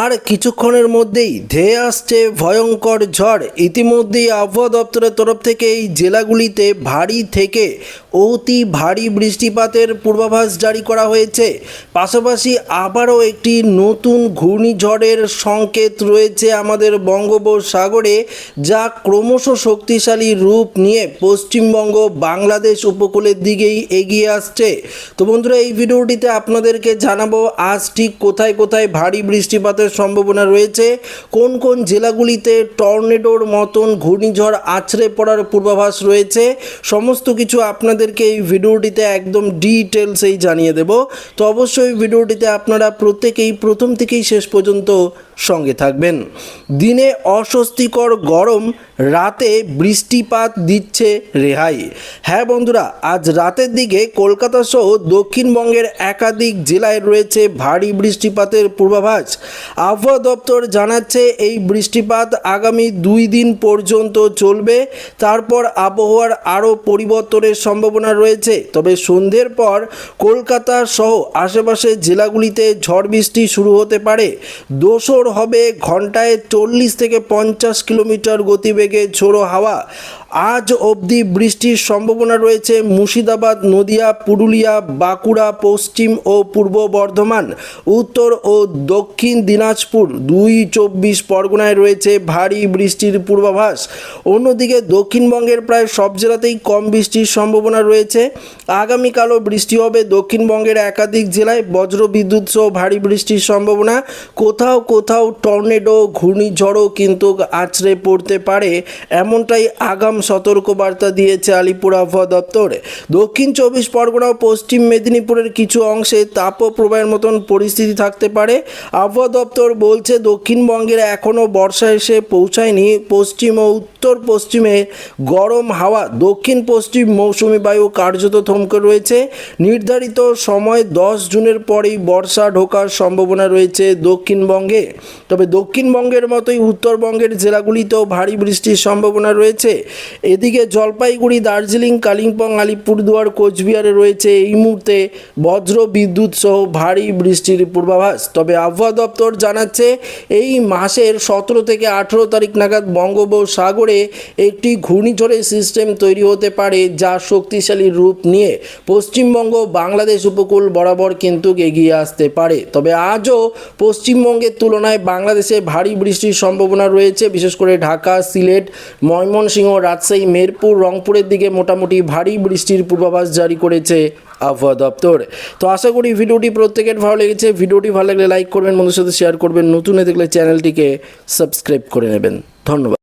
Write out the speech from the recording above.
আর কিছুক্ষণের মধ্যেই ধেয়ে আসছে ভয়ঙ্কর ঝড়। ইতিমধ্যেই আবহাওয়া দপ্তরের তরফ থেকে এই জেলাগুলিতে ভারী থেকে অতি ভারী বৃষ্টিপাতের পূর্বাভাস জারি করা হয়েছে। পাশাপাশি আবারও একটি নতুন ঘূর্ণিঝড়ের সংকেত রয়েছে আমাদের বঙ্গোপসাগরে, যা ক্রমশ শক্তিশালী রূপ নিয়ে পশ্চিমবঙ্গ, বাংলাদেশ উপকূলের দিকেই এগিয়ে আসছে। তো বন্ধুরা, এই ভিডিওটিতে আপনাদেরকে জানাব, আজ ঠিক কোথায় কোথায় ভারী বৃষ্টিপাতের সম্ভাবনা রয়েছে। কোন কোন জেলাগুলিতে টর্নেডোর মতন ঘূর্ণিঝড় আছড়ে পড়ার পূর্বাভাস রয়েছে, সমস্ত কিছু আপনাদেরকে এই ভিডিওটিতে একদম ডিটেলসেই জানিয়ে দেব। তো অবশ্যই ভিডিওটিতে আপনারা প্রত্যেকেই প্রথম থেকেই শেষ পর্যন্ত সঙ্গে থাকবেন। দিনে অস্বস্তিকর গরম, রাতে বৃষ্টিপাত দিচ্ছে রেহাই। হ্যাঁ বন্ধুরা, আজ রাতের দিকে কলকাতা সহ দক্ষিণবঙ্গের একাধিক জেলায় রয়েছে ভারী বৃষ্টিপাতের পূর্বাভাস। আবহাওয়া দপ্তর জানাচ্ছে এই বৃষ্টিপাত আগামী দুই দিন পর্যন্ত চলবে। তারপর আবহাওয়ার আরও পরিবর্তনের সম্ভাবনা রয়েছে। তবে সন্ধ্যের পর কলকাতা সহ আশেপাশের জেলাগুলিতে ঝড় বৃষ্টি শুরু হতে পারে। দোসর হবে ঘন্টায় চল্লিশ থেকে পঞ্চাশ কিলোমিটার গতিবেগে ঝোড়ো হাওয়া। আজ অবধি বৃষ্টির সম্ভাবনা রয়েছে মুর্শিদাবাদ, নদিয়া, পুরুলিয়া, বাঁকুড়া, পশ্চিম ও পূর্ব বর্ধমান। উত্তর ও দক্ষিণ দিনাজপুর দুই চব্বিশ পরগনায় রয়েছে ভারী বৃষ্টির পূর্বাভাস। অন্যদিকে দক্ষিণবঙ্গের প্রায় সব জেলাতেই কম বৃষ্টির সম্ভাবনা রয়েছে। আগামীকালও বৃষ্টি হবে দক্ষিণবঙ্গের একাধিক জেলায় বজ্র বিদ্যুৎ সহ ভারী বৃষ্টির সম্ভাবনা। কোথাও কোথাও টর্নেডো, ঘূর্ণিঝড়ও কিন্তু আছড়ে পড়তে পারে। এমনটাই আগাম সতর্কবার্তা দিয়েছে আলিপুর আবহাওয়া দপ্তর। দক্ষিণ চব্বিশ পরগনা ও পশ্চিম মেদিনীপুরের কিছু অংশে তাপপ্রবাহের মতন পরিস্থিতি থাকতে পারে। আবহাওয়া দপ্তর বলছে দক্ষিণবঙ্গের এখনও বর্ষা এসে পৌঁছায়নি। পশ্চিম ও উত্তর পশ্চিমে গরম হাওয়া, দক্ষিণ পশ্চিম মৌসুমি বায়ু কার্যত থমকে রয়েছে। নির্ধারিত সময় দশ জুনের পরেই বর্ষা ঢোকার সম্ভাবনা রয়েছে দক্ষিণবঙ্গে। তবে দক্ষিণবঙ্গের মতোই উত্তরবঙ্গের জেলাগুলিতেও ভারী বৃষ্টির সম্ভাবনা রয়েছে। এদিকে জলপাইগুড়ি, দার্জিলিং, কালিম্পং, আলিপুরদুয়ার, কোচবিহারে রয়েছে এই মুহূর্তে বজ্র বিদ্যুৎ সহ ভারী বৃষ্টির পূর্বাভাস। তবে আবহাওয়া দপ্তর জানাচ্ছে, এই মাসের সতেরো থেকে আঠেরো তারিখ নাগাদ বঙ্গোপসাগরে একটি ঘূর্ণিঝড়ের সিস্টেম তৈরি হতে পারে যা শক্তিশালী রূপ নিয়ে পশ্চিমবঙ্গ বাংলাদেশ উপকূল বরাবর কিন্তু এগিয়ে আসতে পারে। তবে আজও পশ্চিমবঙ্গের তুলনায় বাংলাদেশে ভারী বৃষ্টির সম্ভাবনা রয়েছে, বিশেষ করে ঢাকা, সিলেট, ময়মনসিংহ, রাজশাহী, মেরপুর, রংপুরের দিকে মোটামুটি ভারী বৃষ্টির পূর্বাভাস জারি করেছে। আবহাওয়া দপ্তর। তো আশা করি ভিডিওটি প্রত্যেকের ভালো লেগেছে। ভিডিওটি ভালো লাগলে লাইক করবেন বন্ধুর সাথে শেয়ার করবেন। নতুন দেখলে চ্যানেলটিকে সাবস্ক্রাইব করে নেবেন। ধন্যবাদ।